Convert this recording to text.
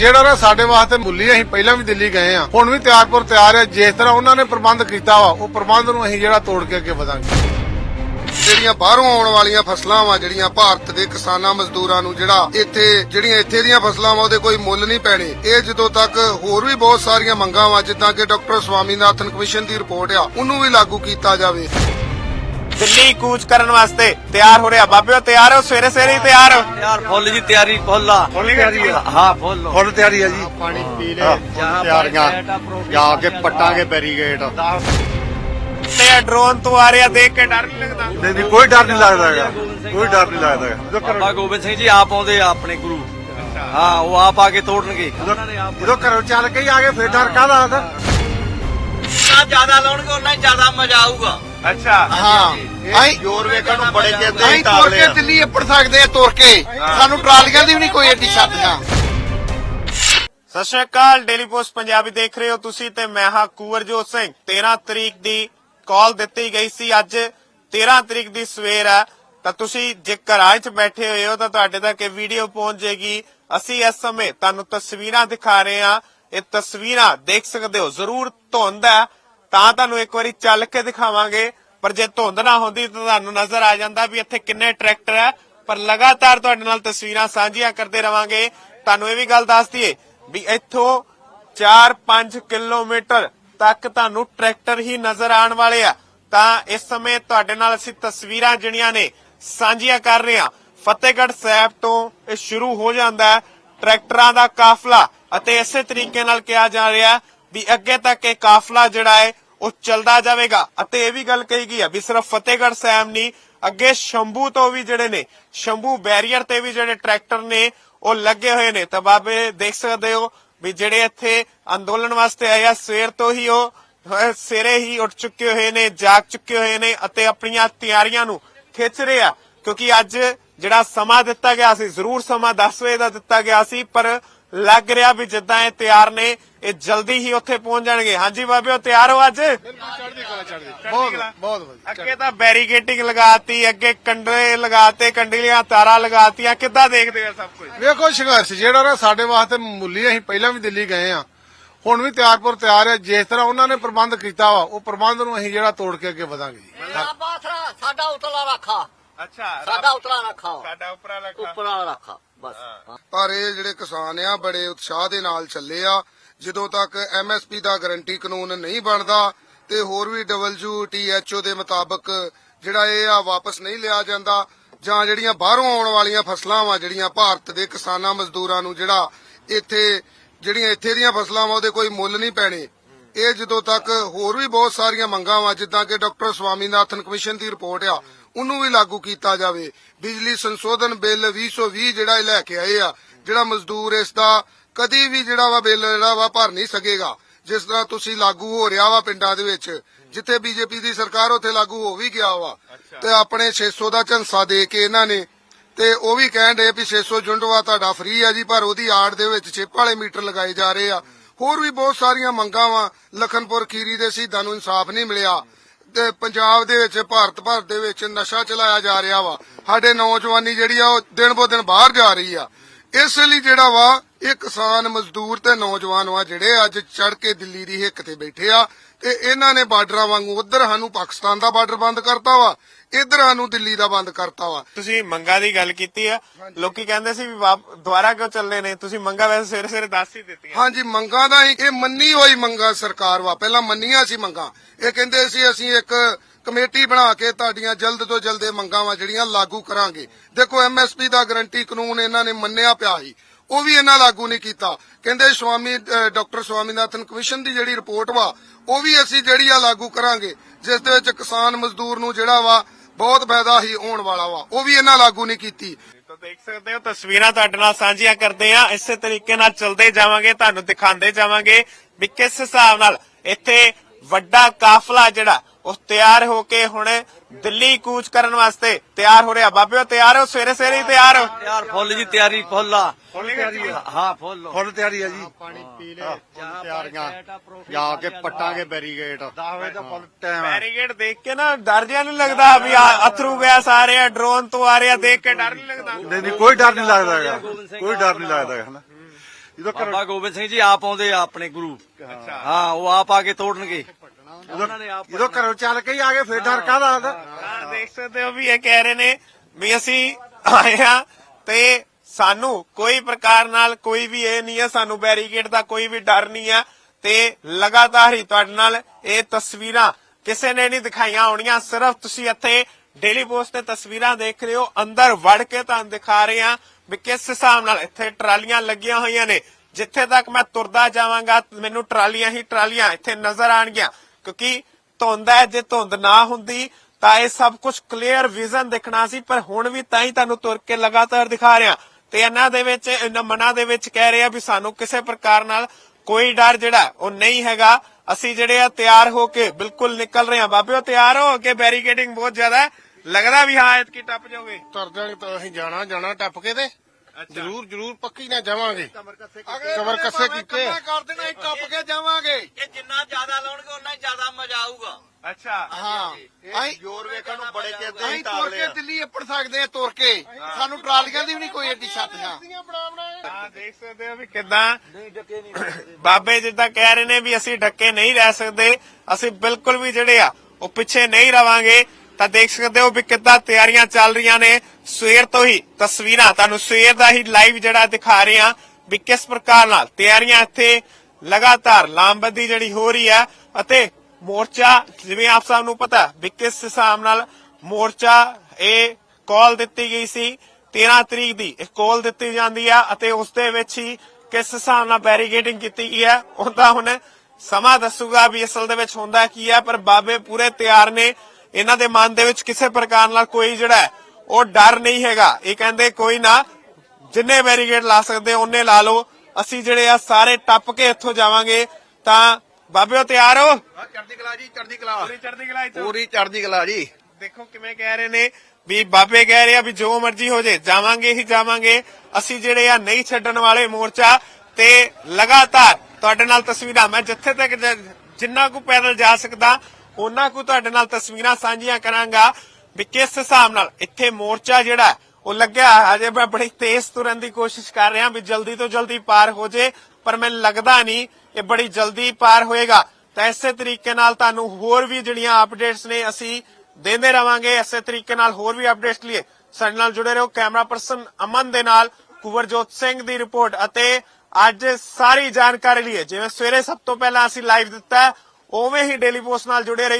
ਜਿਹੜਾ ਨਾ ਸਾਡੇ ਵਾਸਤੇ ਮੁੱਲੀ ਅਸੀਂ ਪਹਿਲਾਂ ਵੀ ਦਿੱਲੀ ਗਏ ਆ। ਹੁਣ ਵੀ ਤਿਆਰਪੁਰ ਤਿਆਰ ਹੈ ਜਿਸ ਤਰ੍ਹਾਂ ਉਹਨਾਂ ਨੇ ਪ੍ਰਬੰਧ ਕੀਤਾ ਵਾ, ਉਹ ਪ੍ਰਬੰਧ ਨੂੰ ਅਸੀਂ ਜਿਹੜਾ ਤੋੜ ਕੇ ਅੱਗੇ ਵਧਾਂਗੇ। ਜਿਹੜੀਆਂ ਬਾਹਰੋਂ ਆਉਣ ਵਾਲੀਆਂ ਫਸਲਾਂ ਵਾ, ਜਿਹੜੀਆਂ ਭਾਰਤ ਦੇ ਕਿਸਾਨਾਂ ਮਜ਼ਦੂਰਾਂ ਨੂੰ ਜਿਹੜਾ ਇੱਥੇ, ਜਿਹੜੀਆਂ ਇੱਥੇ ਦੀਆਂ ਫਸਲਾਂ ਵਾ, ਉਹਦੇ ਕੋਈ ਮੁੱਲ ਨਹੀਂ ਪੈਣੇ। ਇਹ ਜਦੋਂ ਤੱਕ ਹੋਰ ਵੀ ਬਹੁਤ ਸਾਰੀਆਂ ਮੰਗਾਂ ਵਾ, ਜਿੱਦਾਂ ਕਿ ਡਾਕਟਰ ਸਵਾਮੀਨਾਥਨ ਕਮਿਸ਼ਨ ਦੀ ਰਿਪੋਰਟ ਆ, ਉਹਨੂੰ ਵੀ ਲਾਗੂ ਕੀਤਾ ਜਾਵੇ। ਦਿੱਲੀ ਕੂਚ ਕਰਨ ਵਾਸਤੇ ਤਿਆਰ ਹੋ ਰਿਹਾ। ਬਾਬਿਓ ਤਿਆਰ ਹੋ? ਸਵੇਰੇ ਸਵੇਰੇ ਹੀ ਤਿਆਰ ਹੋ? ਯਾਰ ਫੁੱਲ ਜੀ ਤਿਆਰੀ ਫੁੱਲ ਆ। ਫੁੱਲ ਤਿਆਰੀ ਆ? ਹਾਂ ਫੁੱਲ। ਫੁੱਲ ਤਿਆਰੀ ਆ ਜੀ। ਪਾਣੀ ਪੀ ਤਿਆਰੀਆਂ। ਜਾ ਕੇ ਪੱਟਾਂਗੇ ਬੈਰੀਗੇਟ ਤੇ ਡਰੋਨ ਤੋਂ ਆ ਰਿਹਾ ਦੇਖ ਕੇ ਡਰ ਨਹੀਂ ਲੱਗਦਾ? ਨਹੀਂ ਨਹੀਂ ਕੋਈ ਡਰ ਨਹੀਂ ਲੱਗਦਾ ਹੈਗਾ। ਕੋਈ ਡਰ ਨਹੀਂ ਲੱਗਦਾ ਹੈਗਾ। ਬਾਬਾ ਗੋਬਿੰਦ ਸਿੰਘ ਜੀ ਆਪ ਆਉਂਦੇ ਆ ਆਪਣੇ ਗੁਰੂ। ਹਾਂ ਉਹ ਆਪ ਆ ਕੇ ਤੋੜਨਗੇ। ਜਦੋਂ ਘਰੋਂ ਚੱਲ ਕੇ ਹੀ ਆ ਗਏ ਫੇਰ ਡਰ ਕਾਹਦਾ ਆਦਾ ਜਿੰਨਾ ਜ਼ਿਆਦਾ ਲਾਉਣਗੇ ਉਨਾ ਹੀ ਜ਼ਿਆਦਾ ਮਜ਼ਾ ਆਊਗਾ। ਅੱਛਾ। ਹਾਂ। ਅਸੀਂ ਜੋਰ ਵੇਖਣ ਨੂੰ ਬੜੇ ਚਿਰ ਅਸੀਂ ਤੁਰ ਕੇ ਦਿੱਲੀ ਅੱਪੜ ਸਕਦੇ ਆ ਤੁਰ ਕੇ ਸਾਨੂੰ ਟਰਾਲੀਆਂ ਦੀ ਵੀ ਨਹੀਂ ਕੋਈ ਏਡੀ ਛੱਤਗਾ ਸਤਿ ਸ਼੍ਰੀ ਅਕਾਲ ਡੇਲੀ ਪੋਸਟ ਪੰਜਾਬੀ ਦੇਖ ਰਹੇ ਹੋ ਤੁਸੀਂ ਤੇ ਮੈਂ ਹਾਂ ਕੁਵਰਜੋਤ ਸਿੰਘ। 13 ਤਰੀਕ ਦੀ ਕਾਲ ਦਿੱਤੀ ਗਈ ਸੀ ਅੱਜ। 13 ਤਰੀਕ ਦੀ ਸਵੇਰ ਹੈ। ਤਾਂ ਤੁਸੀਂ ਜੇ ਘਰਾਂ 'ਚ ਬੈਠੇ ਹੋਏ ਹੋ ਤਾਂ ਤੁਹਾਡੇ ਤੱਕ ਇਹ ਵੀਡੀਓ ਪਹੁੰਚ ਜਾਏਗੀ। ਅਸੀਂ ਇਸ ਸਮੇਂ ਤੁਹਾਨੂੰ ਤਸਵੀਰਾਂ ਦਿਖਾ ਰਹੇ ਹਾਂ। ਇਹ ਤਸਵੀਰਾਂ ਦੇਖ ਸਕਦੇ ਹੋ। ਜ਼ਰੂਰ ਧੁੰਦ ਹੈ। ਤਾਂ ਤੁਹਾਨੂੰ ਇੱਕ ਵਾਰੀ ਚੱਲ ਕੇ ਦਿਖਾਵਾਂਗੇ। ਪਰ ਜੇ ਧੁੰਦ ਨਾ ਹੁੰਦੀ ਤਾਂ ਤੁਹਾਨੂੰ ਨਜ਼ਰ ਆ ਜਾਂਦਾ ਵੀ ਇੱਥੇ ਕਿੰਨੇ ਟਰੈਕਟਰ ਹੈ ਪਰ ਲਗਾਤਾਰ ਤੁਹਾਡੇ ਨਾਲ ਤਸਵੀਰਾਂ ਸਾਂਝੀਆਂ ਕਰਦੇ ਰਵਾਂਗੇ। ਤੁਹਾਨੂੰ ਇਹ ਵੀ ਗੱਲ ਦੱਸ ਦਈਏ ਵੀ ਇੱਥੋਂ 4-5 ਕਿਲੋਮੀਟਰ ਤੱਕ ਤੁਹਾਨੂੰ ਟਰੈਕਟਰ ਹੀ ਨਜ਼ਰ ਆਉਣ ਵਾਲੇ ਆ। ਤਾਂ ਇਸ ਸਮੇਂ ਤੁਹਾਡੇ ਨਾਲ ਅਸੀਂ ਤਸਵੀਰਾਂ ਜਿਹੜੀਆਂ ਨੇ ਸਾਂਝੀਆਂ ਕਰ ਰਹੇ ਹਾਂ। ਫਤਿਹਗੜ੍ਹ ਸਾਹਿਬ ਤੋਂ ਇਹ ਸ਼ੁਰੂ ਹੋ ਜਾਂਦਾ ਟਰੈਕਟਰਾਂ ਦਾ ਕਾਫਲਾ ਅਤੇ ਇਸੇ ਤਰੀਕੇ ਨਾਲ ਕਿਹਾ ਜਾ ਰਿਹਾ ਵੀ ਅੱਗੇ ਤੱਕ ਇਹ ਕਾਫਲਾ ਜਿਹੜਾ ਹੈ ਉਹ ਚੱਲਦਾ ਜਾਵੇਗਾ। ਅਤੇ ਇਹ ਵੀ ਗੱਲ ਕਹੀ ਗਈ ਹੈ ਵੀ ਸਿਰਫ ਫਤਿਹਗੜ੍ਹ ਸਾਹਿਬ ਨਹੀਂ ਅੱਗੇ ਸ਼ੰਭੂ ਤੋਂ ਵੀ ਜਿਹੜੇ ਨੇ ਸ਼ੰਭੂ ਬੈਰੀਅਰ ਤੇ ਵੀ ਜਿਹੜੇ ਟਰੈਕਟਰ ਨੇ ਉਹ ਲੱਗੇ ਹੋਏ ਨੇ। ਤਾਂ ਬਾਬੇ ਦੇਖ ਸਕਦੇ ਹੋ ਵੀ ਜਿਹੜੇ ਇੱਥੇ ਅੰਦੋਲਨ ਵਾਸਤੇ ਆਏ ਆ ਸਵੇਰ ਤੋਂ ਹੀ ਉਹ ਅਹ, ਸਵੇਰੇ ਹੀ ਉੱਠ ਚੁੱਕੇ ਹੋਏ ਨੇ ਜਾਗ ਚੁੱਕੇ ਹੋਏ ਨੇ ਅਤੇ ਆਪਣੀਆਂ ਤਿਆਰੀਆਂ ਨੂੰ ਖਿੱਚ ਰਹੇ ਆ। ਕਿਉਂਕਿ ਅੱਜ ਜਿਹੜਾ ਸਮਾਂ ਦਿੱਤਾ ਗਿਆ ਸੀ ਜ਼ਰੂਰ ਸਮਾਂ 10 ਵਜੇ ਦਾ ਦਿੱਤਾ ਗਿਆ ਸੀ ਪਰ ਲੱਗ ਰਿਹਾ ਵੀ ਜਿੱਦਾਂ ਇਹ ਤਿਆਰ ਨੇ ਇਹ ਜਲਦੀ ਹੀ ਉੱਥੇ ਪਹੁੰਚ ਜਾਣਗੇ। ਹਾਂਜੀ ਬਾਬਿਓ ਤਿਆਰ ਹੋ ਅੱਜ? ਬਹੁਤ ਬਹੁਤ ਵਧੀਆ। ਅੱਗੇ ਤਾਂ ਬੈਰੀਕੇਟਿੰਗ ਲਗਾਤੀ ਅੱਗੇ ਕੰਡੇ ਲਗਾਤੇ ਕੰਡੀਲੀਆਂ ਤਾਰਾਂ ਲਗਾਤੀਆਂ। ਕਿੱਦਾਂ ਦੇਖਦੇ ਆ ਸਭ ਕੁਝ? ਵੇਖੋ ਸੰਘਰਸ਼ ਜਿਹੜਾ ਨਾ ਸਾਡੇ ਵਾਸਤੇ ਮੁੱਲੀ ਅਸੀਂ ਪਹਿਲਾਂ ਵੀ ਦਿੱਲੀ ਗਏ ਆ। ਹੁਣ ਵੀ ਤਿਆਰਪੁਰ ਤਿਆਰ ਹੈ ਜਿਸ ਤਰ੍ਹਾਂ ਉਹਨਾਂ ਨੇ ਪ੍ਰਬੰਧ ਕੀਤਾ ਵਾ ਉਹ ਪ੍ਰਬੰਧ ਨੂੰ ਅਸੀਂ ਜਿਹੜਾ ਤੋੜ ਕੇ ਅੱਗੇ ਵਧਾਂਗੇ ਜੀ। ਸਾਡਾ ਉਤਲਾ ਰੱਖਾ। ਅੱਛਾ ਸਾਡਾ ਉਤਲਾ ਰੱਖਾ ਸਾਡਾ ਉਪਰਾ ਲੱਗਾ ਉਪਰਾ ਰੱਖਾ ਬਸ। ਪਰ ਇਹ ਜਿਹੜੇ ਕਿਸਾਨ ਆ ਬੜੇ ਉਤਸ਼ਾਹ ਦੇ ਨਾਲ ਚੱਲੇ ਆ। ਜਦੋਂ ਤੱਕ ਐਮਐਸਪੀ ਦਾ ਗਾਰੰਟੀ ਕਾਨੂੰਨ ਨਹੀਂ ਬਣਦਾ ਤੇ ਹੋਰ ਵੀ WTO ਦੇ ਮੁਤਾਬਕ ਜਿਹੜਾ ਇਹ ਆ ਵਾਪਸ ਨਹੀਂ ਲਿਆ ਜਾਂਦਾ ਜਾਂ ਜਿਹੜੀਆਂ ਬਾਹਰੋਂ ਆਉਣ ਵਾਲੀਆਂ ਫਸਲਾਂ ਵਾ ਜਿਹੜੀਆਂ ਭਾਰਤ ਦੇ ਕਿਸਾਨਾਂ ਮਜ਼ਦੂਰਾਂ ਨੂੰ ਜਿਹੜਾ ਇੱਥੇ ਜਿਹੜੀਆਂ ਇੱਥੇ ਦੀਆਂ ਫਸਲਾਂ ਵਾ ਉਹਦੇ ਕੋਈ ਮੁੱਲ ਨਹੀਂ ਪੈਣੇ। ਇਹ ਜਦੋਂ ਤੱਕ ਹੋਰ ਵੀ ਬਹੁਤ ਸਾਰੀਆਂ ਮੰਗਾਂ ਵਾ ਜਿੱਦਾਂ ਕਿ ਡਾਕਟਰ ਸਵਾਮੀਨਾਥਨ ਕਮਿਸ਼ਨ ਦੀ ਰਿਪੋਰਟ ਆ ਉਹਨੂੰ ਵੀ ਲਾਗੂ ਕੀਤਾ ਜਾਵੇ। ਬਿਜਲੀ ਸੰਸ਼ੋਧਨ ਬਿੱਲ 2020 ਜਿਹੜਾ ਇਹ ਲੈ ਕੇ ਆਏ ਆ ਜਿਹੜਾ ਮਜ਼ਦੂਰ ਇਸ ਦਾ ਕਦੀ ਵੀ ਜਿਹੜਾ ਵਾ ਬਿੱਲ ਜਿਹੜਾ ਵਾ ਭਰ ਨਹੀਂ ਸਕੇਗਾ। ਜਿਸ ਤਰ੍ਹਾਂ ਤੁਸੀਂ ਲਾਗੂ ਹੋ ਰਿਹਾ ਵਾ ਪਿੰਡਾਂ ਦੇ ਵਿੱਚ ਜਿੱਥੇ ਬੀਜੇਪੀ ਦੀ ਸਰਕਾਰ ਉੱਥੇ ਲਾਗੂ ਹੋ ਵੀ ਗਿਆ ਵਾ ਤੇ ਆਪਣੇ 600 ਦਾ ਝੰਸਾ ਦੇ ਕੇ ਇਹਨਾਂ ਨੇ ਤੇ ਉਹ ਵੀ ਕਹਿਣ ਦੇ ਵੀ 600 ਯੂਨਿਟ ਵਾ ਤੁਹਾਡਾ ਫ੍ਰੀ ਆ ਜੀ ਪਰ ਉਹਦੀ ਆੜ ਦੇ ਵਿੱਚ ਚਿੱਪ ਵਾਲੇ ਮੀਟਰ ਲਗਾਏ ਜਾ ਰਹੇ ਆ। ਹੋਰ ਵੀ ਬਹੁਤ ਸਾਰੀਆਂ ਮੰਗਾਂ ਵਾ। ਲਖਨਪੁਰ ਖੀਰੀ ਦੇ ਸ਼ਹੀਦਾਂ ਨੂੰ ਇਨਸਾਫ ਨਹੀਂ ਮਿਲਿਆ। ਤੇ ਪੰਜਾਬ ਦੇ ਵਿੱਚ, ਭਾਰਤ ਭਰ ਦੇ ਵਿੱਚ ਨਸ਼ਾ ਚਲਾਇਆ ਜਾ ਰਿਹਾ ਵਾ। ਸਾਡੇ ਨੌਜਵਾਨੀ ਜਿਹੜੀ ਆ, ਉਹ ਦਿਨ ਬੋ ਦਿਨ ਬਾਹਰ ਜਾ ਰਹੀ ਆ। ਇਸ ਲਈ ਜਿਹੜਾ ਵਾ, ਇਹ ਕਿਸਾਨ, ਮਜ਼ਦੂਰ ਤੇ ਨੌਜਵਾਨ ਵਾ, ਜਿਹੜੇ ਅੱਜ ਚੜ ਕੇ ਦਿੱਲੀ ਦੀ ਹਿੱਕ ਤੇ ਬੈਠੇ ਆ, ਤੇ ਇਹਨਾਂ ਨੇ ਬਾਰਡਰਾਂ ਵਾਂਗੂ ਉਧਰ ਸਾਨੂੰ ਪਾਕਿਸਤਾਨ ਦਾ ਬਾਰਡਰ ਬੰਦ ਕਰਤਾ ਵਾ। ਇਧਰ ਸਾਨੂੰ ਦਿੱਲੀ ਦਾ ਬੰਦ ਕਰਤਾ ਵਾ। ਤੁਸੀਂ ਮੰਗਾ ਦੀ ਗੱਲ ਕੀਤੀ ਆ। ਲੋਕੀ ਕਹਿੰਦੇ ਸੀ ਵੀ ਵਾਪ- ਦੁਬਾਰਾ ਕਿਉਂ ਚੱਲੇ ਨੇ? ਤੁਸੀਂ ਮੰਗਾ ਵੈਸੇ ਸਵੇਰੇ ਸਵੇਰੇ ਦੱਸ ਹੀ ਦਿੱਤੀਆਂ। ਹਾਂਜੀ ਮੰਗਾਂ ਦਾ ਹੀ ਇਹ ਮੰਨੀ ਹੋਈ ਮੰਗਾਂ ਸਰਕਾਰ ਵਾ। ਪਹਿਲਾਂ ਮੰਨੀਆਂ ਸੀ ਮੰਗਾਂ। ਇਹ ਕਹਿੰਦੇ ਸੀ ਅਸੀਂ ਇੱਕ ਕਮੇਟੀ ਬਣਾ ਕੇ ਤੁਹਾਡੀਆਂ ਜਲਦ ਤੋਂ ਜਲਦ ਇਹ ਮੰਗਾਂ ਵਾ ਜਿਹੜੀਆਂ ਲਾਗੂ ਕਰਾਂਗੇ। ਦੇਖੋ ਐਮਐਸਪੀ ਦਾ ਗਰੰਟੀ ਕਾਨੂੰਨ ਇਹਨਾਂ ਨੇ ਮੰਨਿਆ ਪਿਆ ਸੀ। ਉਹ ਵੀ ਇਹਨਾਂ ਲਾਗੂ ਨਹੀਂ ਕੀਤਾ। ਕਹਿੰਦੇ ਸਵਾਮੀ ਅਹ, ਡਾਕਟਰ ਸਵਾਮੀਨਾਥਨ ਕਮਿਸ਼ਨ ਦੀ ਜਿਹੜੀ ਰਿਪੋਰਟ ਵਾ ਉਹ ਵੀ ਅਸੀਂ ਜਿਹੜੀ ਆ ਲਾਗੂ ਕਰਾਂਗੇ। ਜਿਸ ਦੇ ਵਿੱਚ ਕਿਸਾਨ ਮਜ਼ਦੂਰ ਨੂੰ ਜਿਹੜਾ ਵਾ ਬਹੁਤ ਫਾਇਦਾ ਹੀ ਹੋਣ ਵਾਲਾ ਵਾ, ਉਹ ਵੀ ਇਹਨਾਂ ਲਾਗੂ ਨਹੀਂ ਕੀਤੀ। ਤਾਂ ਦੇਖ ਸਕਦੇ ਹੋ, ਤਸਵੀਰਾਂ ਤੁਹਾਡੇ ਨਾਲ ਸਾਂਝੀਆਂ ਕਰਦੇ ਆ ਇਸੇ ਤਰੀਕੇ ਨਾਲ ਚਲਦੇ ਜਾਵਾਂਗੇ, ਤੁਹਾਨੂੰ ਦਿਖਾਉਂਦੇ ਜਾਵਾਂਗੇ ਵੀ ਕਿਸ ਹਿਸਾਬ ਨਾਲ ਇੱਥੇ ਵੱਡਾ ਕਾਫਲਾ ਜਿਹੜਾ ਉਹ ਤਿਆਰ ਹੋ ਕੇ ਹੁਣ ਦਿੱਲੀ ਕੂਚ ਕਰਨ ਵਾਸਤੇ ਤਿਆਰ ਹੋ ਰਿਹਾ। ਬਾਬਿਓ ਤਿਆਰ ਹੋ ਸਵੇਰੇ ਸਵੇਰੇ ਹੀ ਤਿਆਰ ਹੋ। ਯਾਰ ਫੁੱਲ ਜੀ ਤਿਆਰੀ ਫੁੱਲ ਆ। ਤਿਆਰੀ ਹਾਂ ਫੁੱਲ। ਫੁੱਲ ਤਿਆਰੀ ਆ ਜੀ। ਪਾਣੀ ਪੀ ਲੈ ਤਿਆਰੀਆਂ। ਜਾ ਕੇ ਪੱਟਾਂਗੇ ਬੈਰੀਗੇਟ 10 ਵਜੇ ਦਾ ਫੁੱਲ ਟਾਈਮ ਹੈ ਬੈਰੀਕੇਡ ਦੇਖ ਕੇ ਨਾ ਡਰ ਜਿਹਾ ਨਹੀਂ ਲੱਗਦਾ ਵੀ ਅਥਰੂ ਗੈਸ ਆ ਰਿਹਾ ਡਰੋਨ ਤੋਂ ਆ ਰਿਹਾ ਦੇਖ ਕੇ ਡਰ ਨਹੀਂ ਲੱਗਦਾ। ਨਹੀਂ ਨਹੀਂ ਕੋਈ ਡਰ ਨਹੀਂ ਲੱਗਦਾ ਹੈਗਾ। ਕੋਈ ਡਰ ਨਹੀਂ ਲੱਗਦਾ ਹੈਗਾ ਨਾ। ਜਦੋਂ ਬਾਬਾ ਗੋਬਿੰਦ ਸਿੰਘ ਜੀ ਆਪ ਆਉਂਦੇ ਆ ਆਪਣੇ ਗੁਰੂ ਹਾਂ ਉਹ ਆਪ ਆ ਕੇ ਤੋੜਨਗੇ। ਉਹਨਾਂ ਨੇ ਆਪ ਜਦੋਂ ਘਰੋਂ ਚੱਲ ਕੇ ਹੀ ਆ ਗਏ ਫੇਰ ਡਰ ਕਾਹਦਾ ਆਦਾ ਹਾਂ ਦੇਖ ਸਕਦੇ ਹੋ ਵੀ ਇਹ ਕਹਿ ਰਹੇ ਨੇ ਵੀ ਅਸੀਂ ਆਏ ਹਾਂ ਤੇ ਸਾਨੂੰ ਕੋਈ ਪ੍ਰਕਾਰ ਨਾਲ ਕੋਈ ਵੀ ਇਹ ਨਹੀਂ ਹੈ ਸਾਨੂੰ ਬੈਰੀਕੇਡ ਦਾ ਕੋਈ ਵੀ ਡਰ ਨਹੀਂ ਹੈ ਤੇ ਲਗਾਤਾਰ ਹੀ ਤੁਹਾਡੇ ਨਾਲ ਇਹ ਤਸਵੀਰਾਂ ਕਿਸੇ ਨੇ ਨਹੀਂ ਦਿਖਾਈਆਂ ਹੋਣੀਆਂ ਸਿਰਫ ਤੁਸੀਂ ਇੱਥੇ ਡੇਲੀ ਪੋਸਟ ਤੇ ਤਸਵੀਰਾਂ ਦੇਖ ਰਹੇ ਹੋ ਅੰਦਰ ਵੜ ਕੇ ਤੁਹਾਨੂੰ ਦਿਖਾ ਰਹੇ ਹਾਂ ਵੀ ਕਿਸ ਹਿਸਾਬ ਨਾਲ ਇੱਥੇ ਟਰਾਲੀਆਂ ਲੱਗੀਆਂ ਹੋਈਆਂ ਨੇ। ਜਿੱਥੇ ਤੱਕ ਮੈਂ ਤੁਰਦਾ ਜਾਵਾਂਗਾ ਮੈਨੂੰ ਟਰਾਲੀਆਂ ਹੀ ਟਰਾਲੀਆਂ ਇੱਥੇ ਨਜ਼ਰ ਆਣਗੀਆਂ ਕਿਉਂਕਿ ਧੁੰਦ ਹੈ, ਜੇ ਧੁੰਦ ਨਾ ਹੁੰਦੀ ਤਾਂ ਇਹ ਸਭ ਕੁਝ ਕਲੀਅਰ ਵਿਜ਼ਨ ਦਿਖਣਾ ਸੀ, ਪਰ ਹੁਣ ਵੀ ਤਾਂ ਹੀ ਤੁਹਾਨੂੰ ਤੁਰ ਕੇ ਲਗਾਤਾਰ ਦਿਖਾ ਰਿਹਾ। ਤੇ ਇਹਨਾਂ ਦੇ ਵਿੱਚ, ਇਹਨਾਂ ਮਨਾਂ ਦੇ ਵਿੱਚ ਕਹਿ ਰਹੇ ਆ ਵੀ ਸਾਨੂੰ ਕਿਸੇ ਪ੍ਰਕਾਰ ਨਾਲ ਕੋਈ ਡਰ ਜਿਹੜਾ, ਉਹ ਨਹੀਂ ਹੈਗਾ। ਅਸੀਂ ਜਿਹੜੇ ਆ ਤਿਆਰ ਹੋ ਕੇ ਬਿਲਕੁਲ ਨਿਕਲ ਰਹੇ ਆ ਬਾਬਿਓ, ਤਿਆਰ ਹੋ ਕੇ ਬੈਰੀਕੇਡਿੰਗ ਬਹੁਤ ਜ਼ਿਆਦਾ ਹੈ। ਲੱਗਦਾ ਵੀ ਹਾਂ ਇਤਕੀ ਟੱਪ ਜਾਓਗੇ। ਤਰ ਜਾਣੇ ਤਾਂ ਅਸੀਂ ਜਾਣਾ ਜਾਣਾ ਟੱਪ ਕੇ ਤੇ। ਜਰੂਰ ਜਰੂਰ ਪੱਕੀ ਨਾ ਜਾਵਾਂਗੇ। ਕਮਰ ਕੱਸੇ ਕੀਤੇ। ਕਰ ਦੇਣਾ ਅਸੀਂ ਟੱਪ ਕੇ ਜਾਵਾਂਗੇ। ਇਹ ਜਿੰਨਾ ਜ਼ਿਆਦਾ ਲਾਉਣਗੇ ਉਹਨਾਂ ਹੀ ਜ਼ਿਆਦਾ ਮਜ਼ਾ ਆਊਗਾ। ਅੱਛਾ। ਹਾਂ। ਅਸੀਂ ਜੋਰ ਵੇਖਣ ਨੂੰ ਬੜੇ ਚਿਰ ਦੇ ਅਸੀਂ ਤੁਰ ਕੇ ਦਿੱਲੀ ਅੱਪੜ ਸਕਦੇ ਆ ਤੁਰ ਕੇ। ਸਾਨੂੰ ਟਰਾਲੀਆਂ ਦੀ ਵੀ ਨਹੀਂ ਕੋਈ ਏਡੀ ਛੱਤ ਹਾਂ ਹਾਂ ਦੇਖ ਸਕਦੇ ਹੋ ਵੀ ਕਿਦਾਂ। ਬਾਬੇ ਜਿੱਦਾਂ ਕਹਿ ਰਹੇ ਨੇ ਵੀ ਅਸੀਂ ਡੱਕੇ ਨਹੀਂ ਰਹਿ ਸਕਦੇ ਅਸੀਂ ਬਿਲਕੁਲ ਵੀ ਜਿਹੜੇ ਆ ਉਹ ਪਿੱਛੇ ਨਹੀਂ ਰਵਾਂਗੇ। ਤਾਂ ਦੇਖ ਸਕਦੇ ਹੋ ਵੀ ਕਿੱਦਾਂ ਤਿਆਰੀਆਂ ਚੱਲ ਰਹੀਆਂ ਨੇ। ਸਵੇਰ ਤੋਂ ਹੀ ਤਸਵੀਰਾਂ, ਤੁਹਾਨੂੰ ਸਵੇਰ ਦਾ ਹੀ ਲਾਈਵ ਜਿਹੜਾ ਦਿਖਾ ਰਹੇ ਆ ਵੀ ਕਿਸ ਪ੍ਰਕਾਰ ਨਾਲ ਤਿਆਰੀਆਂ ਇੱਥੇ ਲਗਾਤਾਰ ਲਾਮਬੰਦੀ ਜਿਹੜੀ ਹੋ ਰਹੀ ਹੈ ਅਤੇ ਮੋਰਚਾ, ਜਿਵੇਂ ਆਪ ਸਭ ਨੂੰ ਪਤਾ, ਵੀ ਕਿਸ ਹਿਸਾਬ ਨਾਲ ਮੋਰਚਾ ਇਹ ਕਾਲ ਦਿੱਤੀ ਗਈ ਸੀ 13 ਤਰੀਕ ਦੀ ਇੱਕ ਕਾਲ ਦਿੱਤੀ ਜਾਂਦੀ ਆ ਅਤੇ ਉਸ ਦੇ ਵਿੱਚ ਹੀ ਕਿਸ ਹਿਸਾਬ ਨਾਲ ਬੈਰੀਗੇਡਿੰਗ ਕੀਤੀ ਗਈ ਹੈ, ਉਹਦਾ ਹੁਣ ਸਮਾਂ ਦੱਸੂਗਾ ਵੀ ਅਸਲ ਦੇ ਵਿੱਚ ਹੁੰਦਾ ਕੀ ਹੈ, ਪਰ ਬਾਬੇ ਪੂਰੇ ਤਿਆਰ ਨੇ। ਇਹਨਾਂ ਦੇ ਮਨ ਦੇ ਵਿੱਚ ਕਿਸੇ ਪ੍ਰਕਾਰ ਨਾਲ ਕੋਈ ਜਿਹੜਾ ਉਹ ਡਰ ਨਹੀਂ ਹੈਗਾ। ਇਹ ਕਹਿੰਦੇ ਕੋਈ ਨਾ ਜਿੰਨੇ ਬੈਰੀਗੇਡ ਲਾ ਸਕਦੇ ਉਹਨੇ ਲਾ ਲਓ। ਅਸੀਂ ਜਿਹੜੇ ਆ ਸਾਰੇ ਟੱਪ ਕੇ ਇੱਥੋਂ ਜਾਵਾਂਗੇ। ਤਾਂ ਬਾਬਿਓ ਤਿਆਰ ਹੋ? ਚੜਦੀ ਕਲਾ ਜੀ ਚੜਦੀ ਕਲਾ। ਪੂਰੀ ਚੜ੍ਹਦੀ ਕਲਾ ਇੱਥੋਂ? ਪੂਰੀ ਚੜਦੀ ਕਲਾ ਜੀ। ਦੇਖੋ ਕਿਵੇਂ ਕਹਿ ਰਹੇ ਨੇ ਵੀ ਬਾਬੇ ਕਹਿ ਰਹੇ ਆ ਵੀ ਜੋ ਮਰਜ਼ੀ ਹੋ ਜੇ ਜਾਵਾਂਗੇ ਹੀ ਜਾਵਾਂਗੇ। ਅਸੀਂ ਜਿਹੜੇ ਆ ਨਹੀਂ ਛੱਡਣ ਵਾਲੇ ਮੋਰਚਾ ਤੇ ਲਗਾਤਾਰ ਤੁਹਾਡੇ ਨਾਲ ਤਸਵੀਰਾਂ ਮੈਂ ਜਿੱਥੇ ਤੱਕ ਜਿੰਨਾ ਕੁ ਪੈਦਲ ਜਾ ਸਕਦਾ ਉਹਨਾਂ ਕੁ ਤੁਹਾਡੇ ਨਾਲ ਤਸਵੀਰਾਂ ਸਾਂਝੀਆਂ ਕਰਾਂਗਾ ਵੀ ਕਿਸ ਹਿਸਾਬ ਨਾਲ ਇੱਥੇ ਮੋਰਚਾ ਜਿਹੜਾ ਉਹ ਲੱਗਿਆ ਹਜੇ ਮੈਂ ਬੜੀ ਤੇਜ਼ ਤੁਰਨ ਦੀ ਕੋਸ਼ਿਸ਼ ਕਰ ਰਿਹਾ ਵੀ ਜਲਦੀ ਤੋਂ ਜਲਦੀ ਪਾਰ ਹੋ ਜੇ, ਪਰ ਮੈਨੂੰ ਲੱਗਦਾ ਨਹੀਂ ਇਹ ਬੜੀ ਜਲਦੀ ਪਾਰ ਹੋਏਗਾ। ਤਾਂ ਇਸੇ ਤਰੀਕੇ ਨਾਲ ਤੁਹਾਨੂੰ ਹੋਰ ਵੀ ਜਿਹੜੀਆਂ ਅਪਡੇਟਸ ਨੇ ਅਸੀਂ ਦਿੰਦੇ ਰਵਾਂਗੇ। ਇਸੇ ਤਰੀਕੇ ਨਾਲ ਹੋਰ ਵੀ ਅਪਡੇਟਸ ਲਈ ਸਾਡੇ ਨਾਲ ਜੁੜੇ ਰਹੋ। ਕੈਮਰਾ ਪਰਸਨ ਅਮਨ ਦੇ ਨਾਲ ਕੁਵਰਜੋਤ ਸਿੰਘ ਦੀ ਰਿਪੋਰਟ ਅਤੇ ਅੱਜ ਸਾਰੀ ਜਾਣਕਾਰੀ ਲਈ ਜਿਵੇਂ ਸਵੇਰੇ ਸਭ ਤੋਂ ਪਹਿਲਾਂ ਅਸੀਂ ਲਾਈਵ ਦਿੱਤਾ ਉਵੇਂ ਹੀ ਡੇਲੀ ਪੋਸਟ ਨਾਲ ਜੁੜੇ ਰਹੀਓ।